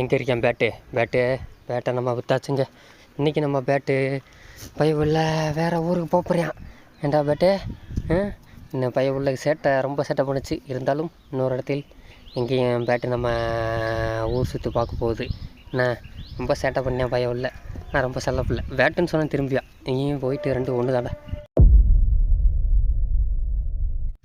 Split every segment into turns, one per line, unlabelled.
எங்கே இருக்கேன் bat? Bat பேட்டை நம்ம வித்தாச்சுங்க. இன்றைக்கி நம்ம பேட்டு பையவுள்ள வேறு ஊருக்கு போக போகிறேன் ஏண்டா பேட்டு? இன்னும் இந்த உள்ள சேட்டை ரொம்ப சேட்டை பண்ணுச்சு. இருந்தாலும் இன்னொரு இடத்தில் எங்கேயும் பேட்டு நம்ம ஊர் சுற்றி பார்க்க போகுது. என்ன? ரொம்ப சேட்டை பண்ணேன் பையன் உள்ள நான் ரொம்ப செல்ல பிள்ளை பேட்டுன்னு சொன்னேன் திரும்பியா? எங்கேயும் போயிட்டு ரெண்டு ஒன்று தாண்டா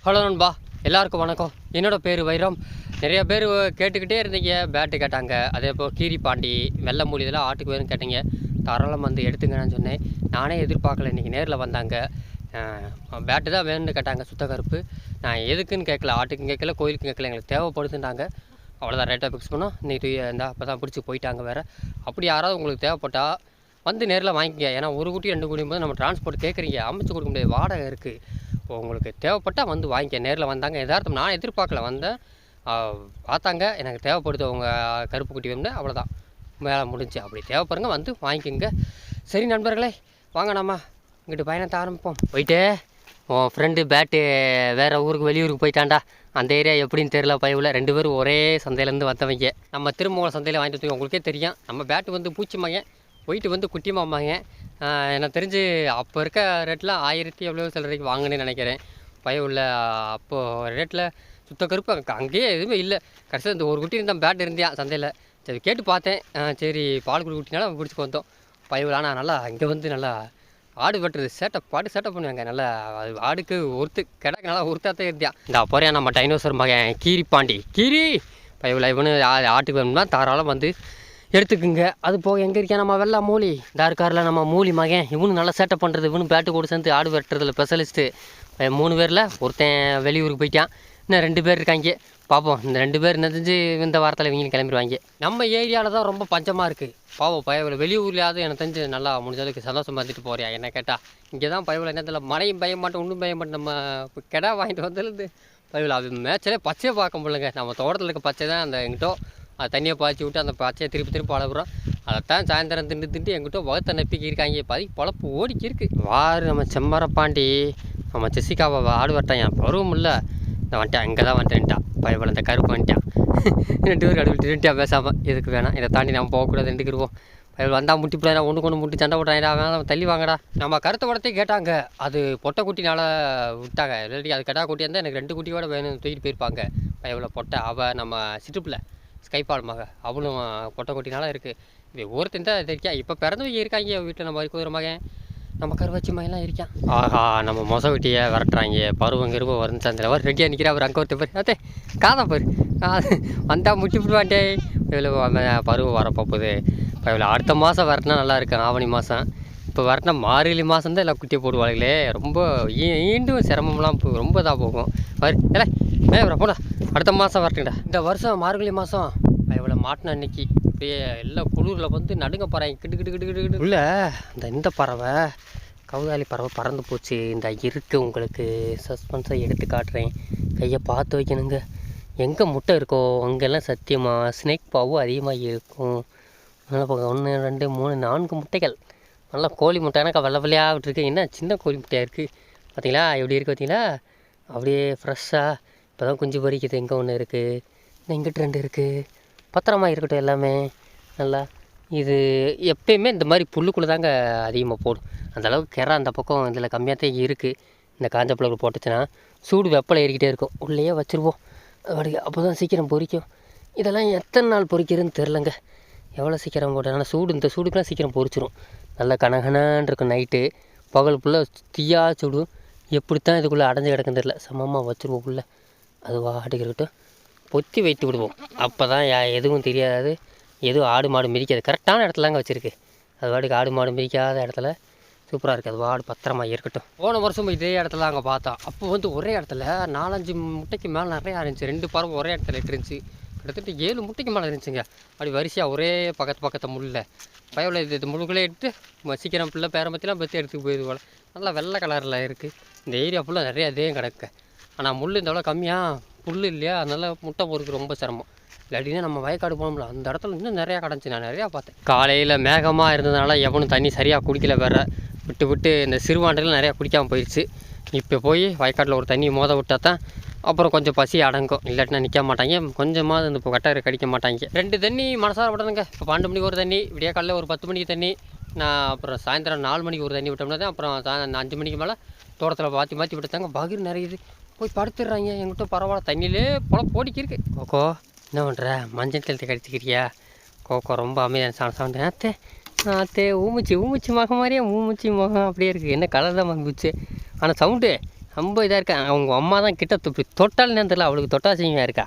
ஹலோ நண்பா. எல்லாருக்கும் வணக்கம். என்னோட பேர் வைரம். நிறைய பேர் கேட்டுக்கிட்டே இருந்தீங்க பேட்டு கேட்டாங்க. அதே போல் கீரி பாண்டி வெள்ளை மூலி இதெல்லாம் ஆட்டுக்கு வேணும் கேட்டீங்க. தாராளம் வந்து எடுத்துங்கன்னு சொன்னேன். நானே எதிர்பார்க்கல இன்றைக்கி நேரில் வந்தாங்க. பேட்டு தான் வேணும்னு கேட்டாங்க சுத்த கருப்பு. நான் எதுக்குன்னு கேட்கல ஆட்டுக்கும் கேட்கல கோயிலுக்கும் கேட்கல எங்களுக்கு தேவைப்படுதுன்னாங்க அவ்வளோதான் ரேட்டாக ஃபிக்ஸ் பண்ணோம். இன்னைக்கு இந்த அப்போ தான் பிடிச்சி போயிட்டாங்க வேறு. அப்படி யாராவது உங்களுக்கு தேவைப்பட்டால் வந்து நேரில் வாங்கிக்கங்க. ஏன்னா ஒரு குட்டி ரெண்டு குட்டி போது நம்ம டிரான்ஸ்போர்ட் கேட்குறீங்க. அமைச்சு கொடுக்க முடியாது. வாடகை இருக்குது உங்களுக்கு தேவைப்பட்டால் வந்து வாங்கிக்க. நேரில் வந்தாங்க. எதார்த்தம் நான் எதிர்பார்க்கல. வந்தேன் பார்த்தாங்க. எனக்கு தேவைப்படுது உங்கள் கருப்பு குட்டி வேணும்னு அவ்வளோதான் மேலே முடிஞ்சு. அப்படி தேவைப்படுங்க வந்து வாங்கிக்கோங்க. சரி நண்பர்களே வாங்க நம்ம இங்கிட்டு பயணத்தை ஆரம்பிப்போம். போயிட்டு உன் ஃப்ரெண்டு பேட்டு வேறு ஊருக்கு வெளியூருக்கு போயிட்டான்டா. அந்த ஏரியா எப்படின்னு தெரில பயவில். ரெண்டு பேரும் ஒரே சந்தையிலேருந்து வந்தவங்க. நம்ம திருமூல சந்தையில் வாங்கிட்டு வந்து உங்களுக்கே தெரியும். நம்ம பேட்டு வந்து பூச்சி மகன் போயிட்டு வந்து குட்டி மாமாங்க. எனக்கு தெரிஞ்சு அப்போ இருக்க ரேட்டில் ஆயிரத்தி எவ்வளோ சிலரைக்கு வாங்கினேன்னு நினைக்கிறேன். பய உள்ள அப்போது ரேட்டில் சுத்த கருப்பு அங்கேயே எதுவுமே இல்லை. கடைசியாக இந்த ஒரு குட்டி இருந்தால் பேட் இருந்தியா? சந்தையில். சரி கேட்டு பார்த்தேன். சரி பால் குடி குட்டினால பிடிச்சிக்கு வந்தோம். பயவில் ஆனால் நல்லா இங்கே வந்து நல்லா ஆடு வெட்டுறது சேட்டை பாட்டு சேட்டை பண்ணுவாங்க. நல்லா அது ஆடுக்கு ஒருத்து கிடக்கு நல்லா ஒருத்தாத்தே இருந்தியா? இந்த போறியா நம்ம டைனோசர் மகன் கீரி! பாண்டி கீரி பயவில் இவனு ஆட்டுக்கு வேணும்னா தாராளம் வந்து எடுத்துக்குங்க. அது போக எங்கே இருக்கேன்? நம்ம வெள்ளா மூலி. இந்த நம்ம மூலி மகன். இவனு நல்லா சேட்டை பண்ணுறது இவனு பேட்டு கூட சேர்ந்து ஆடு வெட்டுறதுல ஸ்பெஷலிஸ்ட்டு மூணு பேரில் ஒருத்தன் வெளியூருக்கு போயிட்டான். இன்னும் ரெண்டு பேர் இருக்காங்க. பார்ப்போம் இந்த ரெண்டு பேர் என்ன தெரிஞ்சு இந்த வாரத்தில் இவங்களும் கிளம்பிடுவாங்க. நம்ம ஏரியாவில் தான் ரொம்ப பஞ்சமாக இருக்குது பாவம் பயவில். வெளியூர்லையாவது எனக்கு தெரிஞ்சு நல்லா முடிஞ்ச அளவுக்கு இருந்துட்டு போறியா? என்ன கேட்டால் இங்கே தான் பயவில் என்னத்தில் மழையும் பயம் மாட்டோம் ஒன்றும் பயம் மாட்டோம் நம்ம கிடா வாங்கிட்டு வந்ததுலேருந்து பயவில். அது மேட்சிலே பச்சையே பார்க்க முடியலங்க. நம்ம தோட்டத்தில் இருக்க பச்சை தான் அந்த எங்கிட்டோ அது தண்ணியை பாய்ச்சி விட்டு அந்த பச்சையை திருப்பி திருப்பி பழகுறோம். அதைத்தான் சாயந்தரம் திண்டு திண்டு எங்கிட்ட வகுத்த நப்பிக்கி இருக்காங்க. பாதி பொழப்பு ஓடிக்கி இருக்கு வாரு நம்ம செம்மரப்பாண்டி. நம்ம ஜெசிகாவை ஆடு வரட்டான் என் பருவம் இல்லை. நான் வந்துட்டேன் அங்கே தான் வந்துட்டேன்ட்டா பயப்பட இந்த கருப்பு வந்துட்டான் ரெண்டு பேரும் கடவுள் திருட்டியா பேசாமல் எதுக்கு வேணாம். இதை தாண்டி நம்ம போகக்கூடாது. ரெண்டுக்கிருவோம் பயல் வந்தால் முட்டி பிள்ளை ஒன்று கொண்டு முட்டி சண்டை போட்டாங்கடா வேணாம் தள்ளி வாங்கடா. நம்ம கருத்தை படத்தையும் கேட்டாங்க. அது பொட்டை குட்டினால விட்டாங்க. ரெடி அது கடா குட்டியாக இருந்தால் எனக்கு ரெண்டு குட்டியோட வேணும் தூக்கிட்டு போயிருப்பாங்க. பயவில் பொட்டை அவள் நம்ம சிட்டுப்பில் ஸ்கைபால் மக. அவளும் கொட்டை கொட்டினால இருக்குது இது ஒருத்தன் தான் இருக்கா? இப்போ பிறந்தவங்க இருக்காங்க வீட்டில். நம்ம குதிரை மகன். நம்ம கருவாச்சி மகன்லாம் இருக்கான் ஆஹா நம்ம மொச வெட்டியே விரட்டுறாங்க. பருவம் கருவம் வந்து அந்த அவர் ரெடியாக நிற்கிறா அவர் அங்கே ஒருத்தர் பேர். அதே காதா பாரு. காது. வந்தால் முட்டி விடுவாண்டே இவ்வளோ பருவம் வரப்போகுது இப்போ இவ்வளோ அடுத்த மாதம் வரட்டினா நல்லா இருக்கும் ஆவணி மாதம் இப்போ வரட்டினா மார்கழி மாதம் தான் எல்லாம் குட்டியை போடுவாங்களே ரொம்ப ஈண்டும் சிரமம்லாம் ரொம்ப இதாக போகும். பாரு இல்லை ஏ போடா. அடுத்த மாதம் வரட்டுங்கடா இந்த வருஷம் மார்கழி மாதம் இவ்வளோ மாட்டின அன்னைக்கு அப்படியே எல்லாம் குளிரில் வந்து நடுங்க பறவை கிட்டு கிட்டு கிட்டு கிட்டு கிட்டு உள்ள இந்த இந்த பறவை கவுதாலி பறவை பறந்து போச்சு. இந்த இருக்கு உங்களுக்கு சஸ்பென்ஸை எடுத்து காட்டுறேன். கையை பார்த்து வைக்கணுங்க. எங்கே முட்டை இருக்கோ அங்கெல்லாம் சத்தியமாக ஸ்னேக் பாவும் அதிகமாக இருக்கும். நல்லா பார்க்க ஒன்று ரெண்டு மூணு நான்கு முட்டைகள். நல்லா கோழி முட்டை எனக்கு வெள்ளை வெள்ளையாக விட்டுருக்கு. என்ன சின்ன கோழி முட்டையாக இருக்குது பார்த்தீங்களா எப்படி இருக்குது பார்த்தீங்களா அப்படியே ஃப்ரெஷ்ஷாக இப்போ தான் குஞ்சு பொரிக்குது எங்கே ஒன்று இருக்குது இன்னும் இங்கிட்டு ரெண்டு இருக்குது பத்திரமா இருக்கட்டும் எல்லாமே. நல்லா இது எப்பயுமே இந்த மாதிரி புல்லுக்குள்ளே தாங்க அதிகமாக போடும். அந்தளவுக்கு கிற அந்த பக்கம் இதில் கம்மியாக தான் இருக்குது இந்த காஞ்ச பிள்ளைகள் போட்டுச்சுன்னா சூடு வெப்பலை ஏறிக்கிட்டே இருக்கும். உள்ளேயே வச்சுருவோம். அப்படி அப்போ தான் சீக்கிரம் பொறிக்கும். இதெல்லாம் எத்தனை நாள் பொறிக்கிறதுன்னு தெரிலங்க எவ்வளோ சீக்கிரம் போட்டேன் சூடு இந்த சூடுக்குலாம் சீக்கிரம் பொறிச்சிரும். நல்லா கனகனான் இருக்கும் நைட்டு பகல் ஃபுல்லாக தீயா சுடும். எப்படித்தான் இதுக்குள்ளே அடைஞ்சு கிடக்குன்னு தெரில சமமாக வச்சுருவோம் உள்ளே அது வாட்டுக்கு இருக்கட்டும். பொத்தி வைத்து விடுவோம். அப்போ தான் எதுவும் தெரியாது. எதுவும் ஆடு மாடு மிதிக்காது. கரெக்டான இடத்துலாங்க வச்சுருக்கு. அது வாட்டுக்கு ஆடு மாடு மிதிக்காத இடத்துல சூப்பராக இருக்குது அது வாடு பத்திரமா இருக்கட்டும் போன வருஷம் இதே இடத்துல அங்கே பார்த்தோம். அப்போ வந்து ஒரே இடத்துல நாலஞ்சு முட்டைக்கு மேலே நிறையா இருந்துச்சு. ரெண்டு பறவை ஒரே இடத்துல இருந்துச்சு. கிட்டத்தட்ட ஏழு முட்டைக்கு மேலே இருந்துச்சுங்க. அப்படி வரிசையாக ஒரே பக்கத்து பக்கத்தை முள்ள பயவில் இது இது முழுக்களே எடுத்து சீக்கிரம் பிள்ளை பேரம்பத்திலாம் பற்றி எடுத்துக்கு போயிது போல். நல்லா வெள்ளை கலரில் இருக்குது இந்த ஏரியா ஃபுல்லாக நிறையா இதே கிடக்கு. ஆனால் முள் இந்த அளவு கம்மியாக புல் இல்லையா? அதனால் முட்டை பொறுக்கு ரொம்ப சிரமம். இல்லாட்டினா நம்ம வயக்காடு போகணும்ல அந்த இடத்துல இன்னும் நிறையா கிடந்துச்சு நான் நிறையா பார்த்தேன். காலையில் மேகமாக இருந்ததுனால எவனும் தண்ணி சரியாக குடிக்கல வேற. விட்டு விட்டு இந்த சிறுவாண்டில் நிறையா குடிக்காமல் போயிடுச்சு இப்போ போய் வயக்காட்டில் ஒரு தண்ணி மோத விட்டால் தான் அப்புறம் கொஞ்சம் பசி அடங்கும். இல்லாட்டினா நிற்க மாட்டாங்க. கொஞ்சமாக இந்த கட்டரை கடிக்க மாட்டாங்க. ரெண்டு தண்ணி மனசார விடணுங்க. இப்போ பன்னெண்டு மணிக்கு ஒரு தண்ணி விடிய காலையில் ஒரு பத்து மணிக்கு தண்ணி நான் அப்புறம் சாயந்தரம் நாலு மணிக்கு ஒரு தண்ணி விட்டோம்னா தான் அப்புறம் அஞ்சு மணிக்கு மேலே தோட்டத்தில் மாற்றி மாற்றி விட்டுத்தாங்க பகிர் நிறையுது. போய் படுத்துடுறாங்க. எங்கிட்ட பரவாயில்ல. தண்ணியிலே போல போடிக்கு இருக்கு. கோகோ என்ன பண்ணுற மஞ்சள் கழுத்தை கடிச்சிக்கிறியா? கோகோ ரொம்ப அமைதியான சாணம் சவுண்டு ஆத்தே ஆத்தே ஊமிச்சு ஊமிச்சு முகம் மாதிரியே ஊமிச்சு முகம் அப்படியே இருக்குது என்ன கலர் தான் வந்துச்சு ஆனால் சவுண்டு ரொம்ப இதாக இருக்கா? அவங்க அம்மா தான் கிட்ட இப்படி தொட்டால் நேரத்தில் அவளுக்கு தொட்டாசிங்கமாக இருக்கா?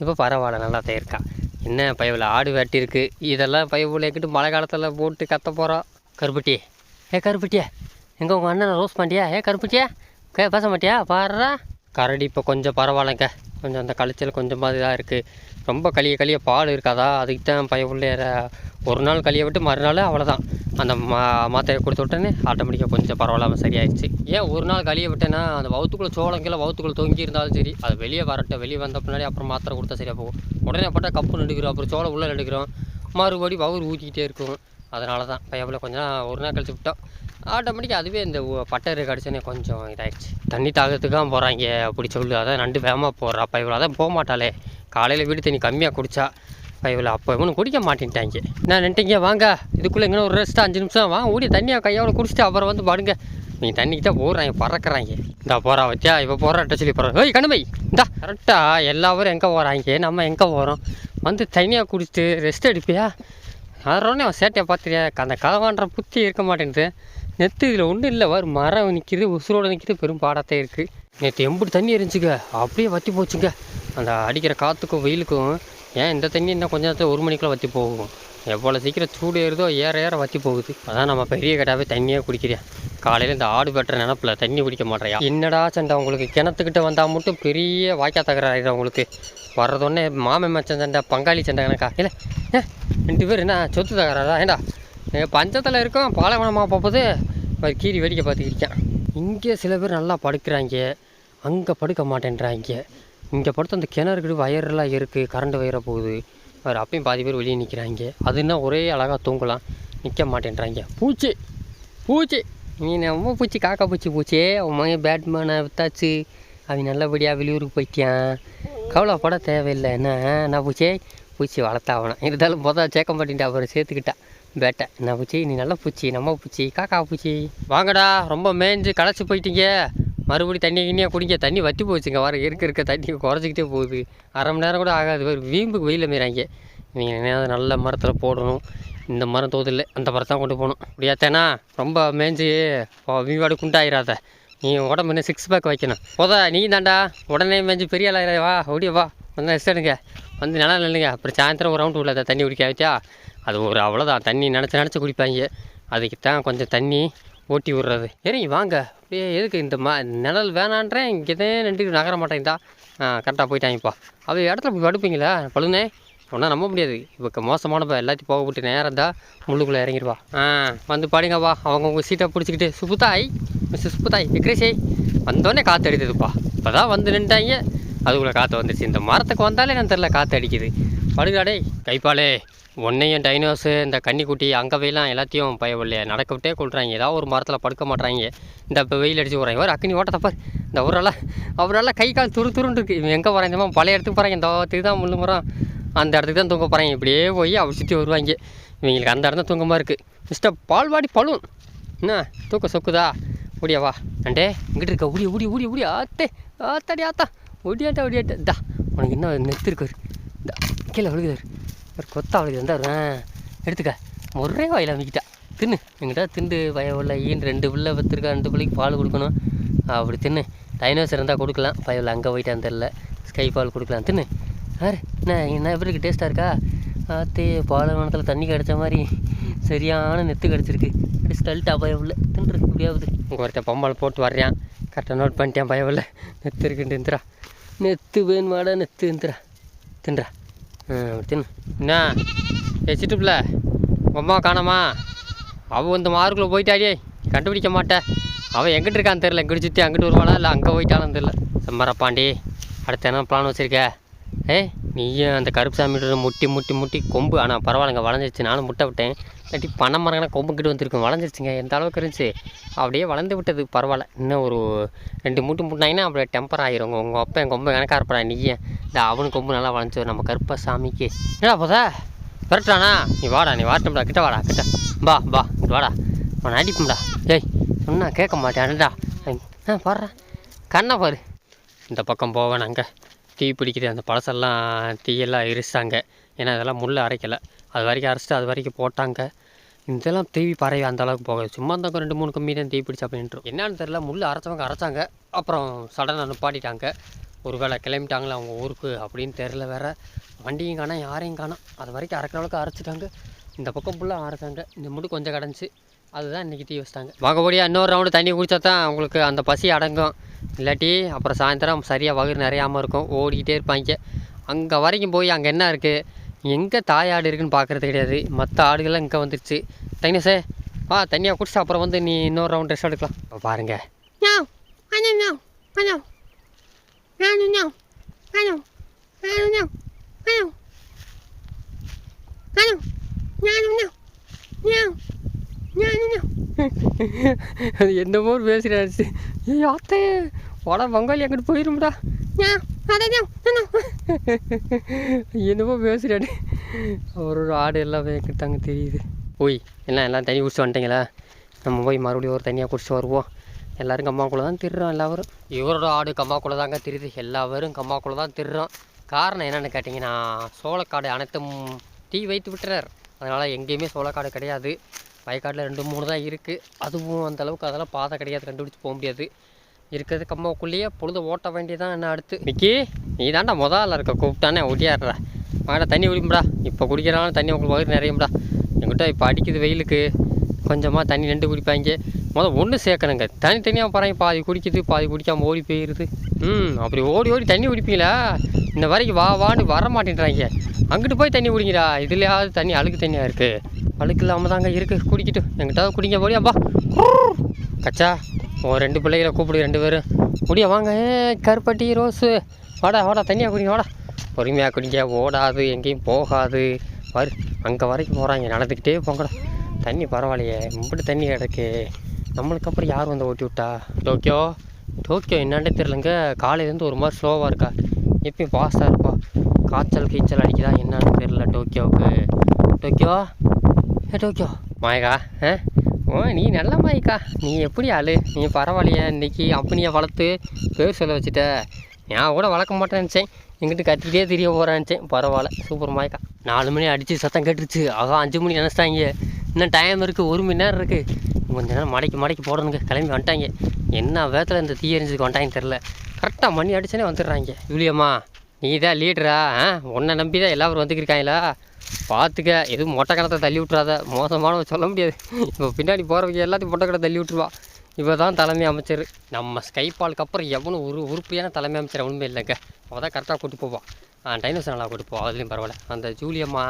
இப்போ பரவாயில்ல நல்லா தான் இருக்கா. என்ன பயவில் ஆடு வெட்டியிருக்கு இருக்குது இதெல்லாம் பயவில் எங்கிட்டு மழை காலத்தில் போட்டு கத்த போகிறோம் கருப்பட்டி. ஏ கருப்பட்டியா. எங்கே உங்கள் அண்ணன் ரோஸ் பண்ணிட்டியா? ஏ கருப்பட்டியா. கே பேச மாட்டியா? பாடுறா. கரடி இப்போ கொஞ்சம் பரவாயில்லைங்க. கொஞ்சம் அந்த கழிச்சல் கொஞ்சமாக இதாக இருக்குது ரொம்ப கழிய கழிய பால் இருக்காதா? அதுக்கு தான் பயவுள்ள ஒரு நாள் கழிய விட்டு மறுநாள் அவ்வளோதான் அந்த மா மாத்திரையை கொடுத்து விட்டேன்னு ஆட்டோமேட்டிக்காக கொஞ்சம் பரவாயில்லாமல் சரியாயிடுச்சு. ஏன் ஒரு நாள் கழிய விட்டேன்னா அந்த வவுத்துக்குள்ளே சோளம் கீழே வவுத்துக்குள்ளே தொங்கி இருந்தாலும் சரி அது வெளியே வரட்டும். வெளியே வந்த பின்னாடி அப்புறம் மாத்திரை கொடுத்தா சரியாக போகும். உடனே போட்டால் கப்பு நடுக்கிறோம் அப்புறம் சோளம் உள்ளே நடுக்கிறோம் மறுபடி வவுர் ஊற்றிக்கிட்டே இருக்கும். அதனால தான் பயவில் கொஞ்சம் ஒரு நாள் கழிச்சு விட்டோம். ஆட்டோமேட்டிக்காக அதுவே இந்த பட்டர் பட்டை கடிச்சோன்னே கொஞ்சம் இதாகிடுச்சு தண்ணி தாகத்துக்கு தான் போகிறாங்க அப்படி சொல்லு அதான் நண்டு வேகமாக போடுறா பைவில் அதான் போக மாட்டாளே. காலையில் வீடு தண்ணி கம்மியாக குடித்தா பைவில் அப்போ இவனு குடிக்க மாட்டேன்ட்டாங்க. நான் நின்ட்டீங்க? வாங்க இதுக்குள்ளே இங்கே ஒரு ரெஸ்ட்டு அஞ்சு நிமிஷம். வாங்க ஓடி தண்ணியை கையோட குடிச்சிட்டு அப்புறம் வந்து பாடுங்க. நீங்கள் தண்ணிக்கிட்ட போடுறாங்க பறக்குறாங்க. இந்த போகிறா வச்சா இப்போ போகிறாட்ட சொல்லி போகிறோம் ஏய் கண்ணுமை இந்தா. கரெக்டாக எல்லாரும் எங்கே போகிறாங்க நம்ம எங்கே போகிறோம் வந்து தனியாக குடிச்சிட்டு ரெஸ்ட் எடுப்பியா? அதோடனே அவன் சேட்டையை பார்த்துறியா அந்த கதவான்ற புத்தி இருக்க மாட்டேங்குது. நெத்து இதில் ஒன்றும் இல்லை வரும் மரம் நிற்கிது உசுரோடு நிற்கிது பெரும் பாடாத்தே இருக்குது நேற்று எம்பிட்டு தண்ணி இருந்துச்சுங்க அப்படியே வற்றி போச்சுங்க. அந்த அடிக்கிற காற்றுக்கும் வெயிலுக்கும் ஏன் இந்த தண்ணி இன்னும் கொஞ்ச நேரத்தில் ஒரு மணிக்குள்ளே வற்றி போகும்? எவ்வளோ சீக்கிரம் சூடு ஏறுதோ ஏற ஏற வற்றி போகுது. அதான் நம்ம பெரிய கடாவே தண்ணியே குடிக்கிறேன் காலையில் இந்த ஆடு வெட்டுற நினப்பில் தண்ணி குடிக்க மாட்டேயா என்னடா சண்டை உங்களுக்கு கிணத்துக்கிட்ட வந்தால் மட்டும் பெரிய வாய்க்கா தகராறு உங்களுக்கு? வர்றதொன்னே மாமன் மச்சன் சண்டை பங்காளி சண்டை கணக்கா? இல்லை ஏ ரெண்டு பேர் என்ன சொத்து தகராறா? ஏண்டா பஞ்சத்தில் இருக்கோம் பாலைவனமாக போகும்போது ஒரு கீரி வேடிக்கை பார்த்துக்கிருக்கேன் இங்கே சில பேர் நல்லா படுக்கிறாங்க. அங்கே படுக்க மாட்டேன்றாங்க. இங்கே படுத்து அந்த கிணறுக்கிட்டு வயரெல்லாம் இருக்குது கரண்ட் வயர போகுது. வேறு அப்பயும் பாதி பேர் வெளியே நிற்கிறாங்க அதுன்னா ஒரே அழகாக தூங்கலாம். நிற்க மாட்டேன்றாங்க. பூச்சி! பூச்சி! நீ நம்ம பூச்சி காக்கா பூச்சி பூச்சி. அவன் மகன் பேட்மேனை வித்தாச்சு. அவன் நல்லபடியாக வெளியூருக்கு போயிட்டான் கவலைப்பட தேவையில்லை. என்ன? நான் பூச்சி? பூச்சி வளர்த்தாவணும் இருந்தாலும் மொதல் சேர்க்க மாட்டேன்ட்டு அப்புறம் சேர்த்துக்கிட்டா. பேட்டை. என்ன பூச்சி? நீ நல்ல பூச்சி நம்ம பூச்சி காக்கா பூச்சி. வாங்கடா ரொம்ப மேய்ஞ்சு களைச்சி போயிட்டீங்க. மறுபடி தண்ணி கிண்ணியாக குடிங்க. தண்ணி வற்றி போச்சுங்க. வர இருக்க இருக்க தண்ணி குறைச்சிக்கிட்டே போகுது. அரை மணி நேரம் கூட ஆகாது. ஒரு வீம்புக்கு வெயில் மீறாங்க நீங்கள் என்ன நல்ல மரத்தில் போடணும். இந்த மரம் தோதில்லை. அந்த மரத்தை தான் கொண்டு போகணும். அப்படியாத்தேனா ரொம்ப மேய்ஞ்சி வீவாடு குண்டாயிராத. நீ உடம்பு என்ன சிக்ஸ் பேக் வைக்கணும். போத நீ தாண்டா உடனே மேய்ஞ்சி பெரிய ஆளாயிரா வா ஓடியா வா. வந்து ரெஸ்ட் எடுங்க. வந்து நிலம் நில்லுங்க. அப்புறம் சாயந்தரம் ஒரு ரவுண்டு உள்ளதா தண்ணி குடிக்க வச்சா அது ஒரு அவ்வளோதான் தண்ணி நினச்சி நினச்சி குடிப்பாங்க. அதுக்கு தான் கொஞ்சம் தண்ணி ஓட்டி விட்றது. இறங்கி வாங்க. அப்படியே எதுக்கு இந்த மா நிழல் வேணான்றேன். இங்கே தான் நின்று நகர மாட்டேங்குதா கரெக்டாக போயிட்டாங்கப்பா அது இடத்துல போய் படுப்பீங்களா? பழுனே ஒன்றும் நம்ப முடியாது. இப்போ மோசமானப்பா எல்லாத்தையும் போக விட்டு நேரம் தான் முள்ளுக்குள்ளே இறங்கிடுவா. ஆ வந்து பாடுங்கப்பா அவங்க உங்கள் சீட்டை பிடிச்சிக்கிட்டு சுப்புத்தாய் மிஸ்ஸஸ் சுப்புத்தாய் விக்ரேஷே. வந்தோடனே காற்று அடித்ததுப்பா இப்போ தான் வந்து நின்ட்டாங்க. அதுக்குள்ளே காற்று வந்துடுச்சு இந்த மரத்துக்கு வந்தாலே நான் தெரில காற்று அடிக்குது. படுகாடே கைப்பாலே உன்னையும் டைனோஸு இந்த கன்னிக்குட்டி அங்கே வெயிலாம் எல்லாத்தையும் பயவில்லையே. நடக்க விட்டே கொள்றாங்க. ஏதாவது ஒரு மரத்தில் படுக்க மாட்றாங்க. இந்த இப்போ வெயில் அடிச்சு போகிறாங்க ஒரு அக்கினி ஓட்டத்தை தப்பார் இந்த ஊரெல்லாம் அவரெல்லாம் கை கால் துரு துருன்னு இருக்குது எங்கே போகிறாங்க இந்த பழைய இடத்துக்கு போகிறாங்க இந்த இடத்துக்கு தான் முள்ளு மரம் அந்த இடத்துக்கு தான் தூங்க போகிறாங்க இப்படியே போய் அவர் சுற்றி வருவாங்க. இவங்களுக்கு அந்த இடம் தான் தூங்கமாக இருக்குது மிஸ்டர் பால்வாடி பழும் என்ன? தூக்க சொக்குதா? ஓடியாவா அண்டே இங்கிட்டு இருக்க. ஓடி ஓடி ஓடி ஓடி. ஆத்தே ஆத்தாடி ஆத்தா. ஒடியாட்டா ஒடியாட்டா தா உனக்கு இன்னும் நெத்து இருக்காரு இந்த. கீழே விழுகுதார் ஒரு கொத்தா விழுகுது இருந்தா எடுத்துக்க. ஒரே வாயில் அமைக்கிட்டா. தின்னு. எங்கிட்ட திண்டு வய ஈன் ரெண்டு பிள்ளை பத்திருக்கா ரெண்டு பிள்ளைக்கு பால் கொடுக்கணும். அப்படி தின்னு. டைனோசர் இருந்தால் கொடுக்கலாம். பயவில் அங்கே போயிட்டான்னு தெரில ஸ்கை பால் கொடுக்கலாம். தின்னு. யாரு? என்ன என்ன எப்படி இருக்கு டேஸ்ட்டாக இருக்கா? ஆத்தே பாலைவனத்தில் தண்ணி கிடச்ச மாதிரி சரியான நெத்து கிடச்சிருக்கு. அப்படி ஸ்டல்ட்டாக பயவில்ல தின்று முடியாது உங்கள் ஒருத்த பொம்பளை போட்டு வர்றேன். கரெக்டாக நோட் பண்ணிட்டேன். பயவுள்ள நெத்து இருக்குன்ட்டு இந்திரா நெத்து வேணுமாடா நெத்து இந்திரா தின்றா. ஆ அப்படி தின்னு என்ன வச்சுட்டுப்ல அம்மா காணாமா? அவள் இந்த மார்க்குள்ளே போயிட்டாடியே கண்டுபிடிக்க மாட்டேன் அவன் எங்கிட்டு இருக்கான்னு தெரில எங்கிட்டு சுற்றி அங்கிட்டு வருவாளா இல்லை அங்கே போயிட்டாலும் தெரில செம்மரப்பாண்டி அடுத்து என்ன பிளான் வச்சுருக்க? ஏ நீயே அந்த கருப்பு சாமி முட்டி முட்டி முட்டி கொம்பு. ஆனால் பரவாயில்லைங்க வளைஞ்சிருச்சு. நானும் முட்டை விட்டேன். இல்லாட்டி பனை மரங்கனா கொம்பு கிட்ட வந்துருக்கும். வளைஞ்சிருச்சுங்க. எந்த அளவுக்கு இருந்துச்சு? அப்படியே வளர்ந்து விட்டது. பரவாயில்ல. இன்னும் ஒரு ரெண்டு மூட்டு முட்டினாங்கன்னா அப்படியே டெம்பர் ஆகிரும் உங்கள் அப்பா என் கொம்பு எனக்கா இருப்படா நீயே. இந்த அவனு கொம்பு நல்லா வளைஞ்சு நம்ம கருப்பா சாமிக்கு. என்னடா போதா? விரட்டுறானா? நீ வாடா நீ வாட்டம்டா கிட்ட வாடா கிட்ட. பா பா இங்கே வாடா. அவனை அடிப்போம்டா ஏய் சொன்னா கேட்க மாட்டேன்டா ஆ பாடுறா. கண்ணை பாரு. இந்த பக்கம் போவேன் அங்கே. தீ பிடிக்குது அந்த பழசெல்லாம் தீயெல்லாம் எரிச்சிட்டாங்க ஏன்னா இதெல்லாம் முள் அரைக்கலை. அது வரைக்கும் அரைச்சிட்டு அது வரைக்கும் போட்டாங்க. இதெல்லாம் தீவி பறவை அந்த அளவுக்கு போகாது சும்மா இருந்தாங்க ரெண்டு மூணு கம்மி தான் தீ பிடிச்சு அப்படின்ட்டு என்னன்னு தெரியல முள் அரைச்சவங்க அரைச்சாங்க. அப்புறம் சடனாக நிப்பாட்டிட்டாங்க. ஒருவேளை கிளம்பிட்டாங்களா அவங்க ஊருக்கு அப்படின்னு தெரில வேற. வண்டியும் காணோம் யாரையும் காணோம். அது வரைக்கும் அரைக்கிற அளவுக்கு அரைச்சிட்டாங்க. இந்த பக்கம் ஃபுல்லாக அரைச்சாங்க. இந்த முடி கொஞ்சம் கிடந்துச்சு அதுதான் இன்றைக்கி தீ வச்சிட்டாங்க. வாங்கபடியாக இன்னொரு ரவுண்டு தண்ணி குடித்தா தான் உங்களுக்கு அந்த பசி அடங்கும். இல்லாட்டி அப்புறம் சாயந்தரம் சரியாக வகுறு நிறையாமல் இருக்கும். ஓடிக்கிட்டே இருப்பாங்க. அங்கே வரைக்கும் போய் அங்கே என்ன இருக்குது எங்கே தாயாடு இருக்குன்னு பார்க்குறது கிடையாது. மற்ற ஆடுகள்லாம் இங்கே வந்துருச்சு. டைனஸே வா தண்ணியாக குடிச்சு அப்புறம் வந்து நீ இன்னொரு ரவுண்ட் ரெஸ்ட் எடுக்கலாம். இப்போ பாருங்கள் அது என்னமோ பேசுகிறாச்சு ஏய் அத்தே வட பங்காளி எங்கிட்டு போயிரும்டா.
No, I don't
என்னமோ பேசுகிறாரு ஒரு ஒரு ஆடு எல்லாம் கேட்டாங்க தெரியுது. போய் எல்லாம் எல்லாம் தண்ணி குடிச்சு வந்துட்டீங்களா? நம்ம போய் மறுபடியும் ஒரு தண்ணியாக குடிச்சு வருவோம். எல்லாரும் கம்மாக்குள்ளே தான் திடுறோம் எல்லாரும். இவரோட ஆடு கம்மாக்குள்ளே தாங்க தெரியுது. எல்லாரும் கம்மாக்குள்ளே தான் திடுறோம் காரணம் என்னென்னு கேட்டிங்கன்னா சோளக்காடு அனைத்தும் தீ வைத்து விட்டுறார் அதனால் எங்கேயுமே சோளக்காடு கிடையாது. வயக்காட்டில் ரெண்டு மூணு தான் இருக்குது அதுவும் அந்த அளவுக்கு அதெல்லாம் பாதை கிடையாது கண்டுபிடிச்சி போக முடியாது. இருக்கிறது கம்மாவுக்குள்ளேயே பொழுது ஓட்ட வேண்டியதான் என்ன அடுத்து? மிக்கி நீ தாண்டா முதல்ல இருக்க கூப்பிட்டானே ஒட்டியாடுற வாடா தண்ணி குடிக்கும்டா இப்போ குடிக்கிறாலும் தண்ணி உங்களுக்கு வயிறு நிறையும்டா எங்கிட்ட இப்போ அடிக்குது வெயிலுக்கு. கொஞ்சமாக தண்ணி ரெண்டு குடிப்பாங்க. முதல் ஒன்று சேர்க்கணுங்க. தனித்தனியாக தனியாக போகிறாங்க பாதி குடிக்குது பாதி குடிக்காமல் ஓடி போயிடுது ம் அப்படி ஓடி ஓடி தண்ணி குடிப்பீங்களா? இந்த வரைக்கும் வா வான்னு வர மாட்டேன்றாங்க அங்கிட்டு போய் தண்ணி குடிங்கடா. இதுலையாவது தண்ணி அழுக்கு தண்ணியாக இருக்குது அழுக்கு இல்லாமல் தாங்க இருக்குது குடிக்கிட்டு. எங்கிட்ட குடிங்க போடியாப்பா கச்சா உன் ரெண்டு பிள்ளைகளை கூப்பிடு ரெண்டு பேரும். முடியா வாங்க. ஏ கருப்பட்டி ரோஸு. வாடா வாடா தனியாக குடிங்க வாடா. பொறுமையாக குடிங்க ஓடாது எங்கேயும் போகாது. வரு. அங்கே வரைக்கும் போகிறாங்க நடந்துக்கிட்டே போங்கடா. தண்ணி பரவாயில்லையே இப்படி தண்ணி கிடக்கு. நம்மளுக்கு அப்புறம் யார் வந்து ஓட்டி விட்டா? டோக்கியோ? டோக்கியோ என்னாண்டே தெரிலங்க காலையிலேருந்து ஒரு மாதிரி ஸ்லோவாக இருக்கா. எப்பயும் ஃபாஸ்ட்டாக இருப்பா. காய்ச்சல் கீச்சல் அடிக்குதா என்னன்னு தெரில டோக்கியோவுக்கு. டோக்கியோ? டோக்கியோ மாயக்கா ஆ? ஓ நீ நல்ல மாய்க்கா. நீ எப்படி ஆளு? நீ பரவாயில்லையே. இன்னைக்கு அப்பனியை வளர்த்து பேர் சொல்ல வச்சுட்ட. நான் கூட வளர்க்க மாட்டேன்னு நினச்சேன். எங்கிட்ட கத்திக்கிட்டே தெரிய போகிறேன்னு பரவாயில்ல. சூப்பர் மாய்க்கா. நாலு மணி அடித்து சத்தம் கேட்டுருச்சு. ஆகா அஞ்சு மணி நினச்சிட்டாங்க. இன்னும் டைம் இருக்குது ஒரு மணி நேரம் இருக்குது கொஞ்ச நேரம் மடைக்கு மடைக்கு போடணுங்க. கிளம்பி வந்துட்டாங்க. என்ன வேத்தில் இந்த தீ எரிஞ்சதுக்கு வந்துட்டாங்கன்னு தெரில கரெக்டாக மணி அடிச்சோன்னே வந்துடுறாங்க. யூலியம்மா நீ தான் லீடரா ஆ? உன்னை நம்பி தான் எல்லாரும் வந்துக்கிருக்காங்களா? பார்த்துக்க. எதுவும் மொட்டை கணத்தை தள்ளி விட்றாத மோசமானவன் சொல்ல முடியாது. இப்போ பின்னாடி போகிறவங்க எல்லாத்தையும் மொட்டை கடை தள்ளி விட்ருவா இவ தான் தலைமை அமைச்சர். நம்ம ஸ்கைபாலுக்கு அப்புறம் எவனும் ஒரு உறுப்பியான தலைமை அமைச்சர் ஒன்றுமே இல்லைங்க. அவள் தான் கரெக்டாக கூட்டு போவான். டைனோசர் நல்லா கூட்டு போவா அதுலேயும் பரவாயில்ல. அந்த ஜூலியம்மா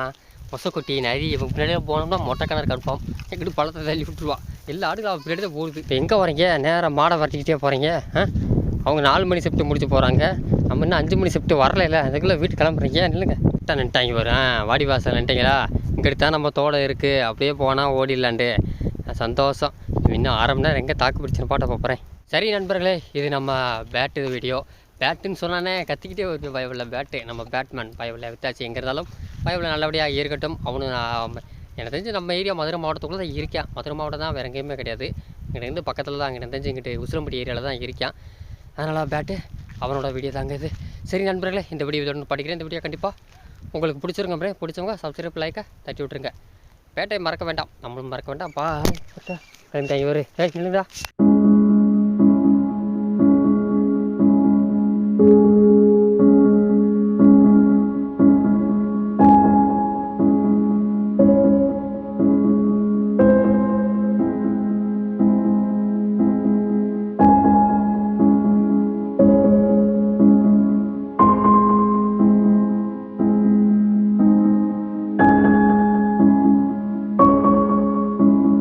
மொசக்கொட்டி நரி இவன் பின்னாடியே போனோம்னா மொட்டை கிணறு கடுப்பான் எங்கிட்டு பழத்தை தள்ளி விட்ருவா எல்லா ஆடுகளும் அவன் பின்னாடி தான் போகுது. இப்போ எங்கே வரீங்க நேராக மாடை வரட்டிக்கிட்டே போகிறீங்க ஆ? அவங்க நாலு மணி ஷிஃப்ட்டு முடிச்சு போகிறாங்க நம்ம இன்னும் அஞ்சு மணி ஷிஃப்ட்டு வரல இல்லை அதுக்குள்ளே வீட்டு கிளம்புறீங்க. இல்லைங்க கரெக்டாக நின்ட்டாங்க ஆ வாடி வாசல் நின்ட்டீங்களா? இங்கிட்டு தான் நம்ம தோடை இருக்குது அப்படியே போனால் ஓடிடலான்ட்டு. சந்தோஷம். இன்னும் அரை மணி நேரம் எங்கே தாக்கு பிடிச்சின்னு பாட்ட பார்ப்பறேன் சரி நண்பர்களே இது நம்ம பேட்டு வீடியோ பேட்டுன்னு சொன்னானே கத்திக்கிட்டே ஒரு பயவில் பேட்டு நம்ம பேட்மேன் பயவில் வித்தாச்சு. எங்கே இருந்தாலும் பயவில் நல்லபடியாக இருக்கட்டும். அவனு நான் எனக்கு தெரிஞ்சு நம்ம ஏரியா மதுரை மாவட்டத்துக்குள்ளே தான் இருக்கான். மதுரை மாவட்டம் தான் வேறு எங்கேயுமே கிடையாது. இங்கிட்டேருந்து பக்கத்தில் தான் அங்கே தெரிஞ்சு இங்கிட்டு உசிலம்பட்டி ஏரியாவில் தான் இருக்கான். அதனால் பேட்டு அவனோட வீடியோ தாங்க இது. சரி நண்பர்களே இந்த வீடியோ இதோட படிக்கிறேன். இந்த வீடியோ கண்டிப்பாக உங்களுக்கு பிடிச்சிருங்க அப்படியே பிடிச்சவங்க சப்ஸ்கிரைப் லைக்கை தட்டி விட்ருங்க பேட்டையை மறக்க வேண்டாம். நம்மளும் மறக்க வேண்டாம். பா கிளம்பிட்டாங்க ஏய் நில்லுடா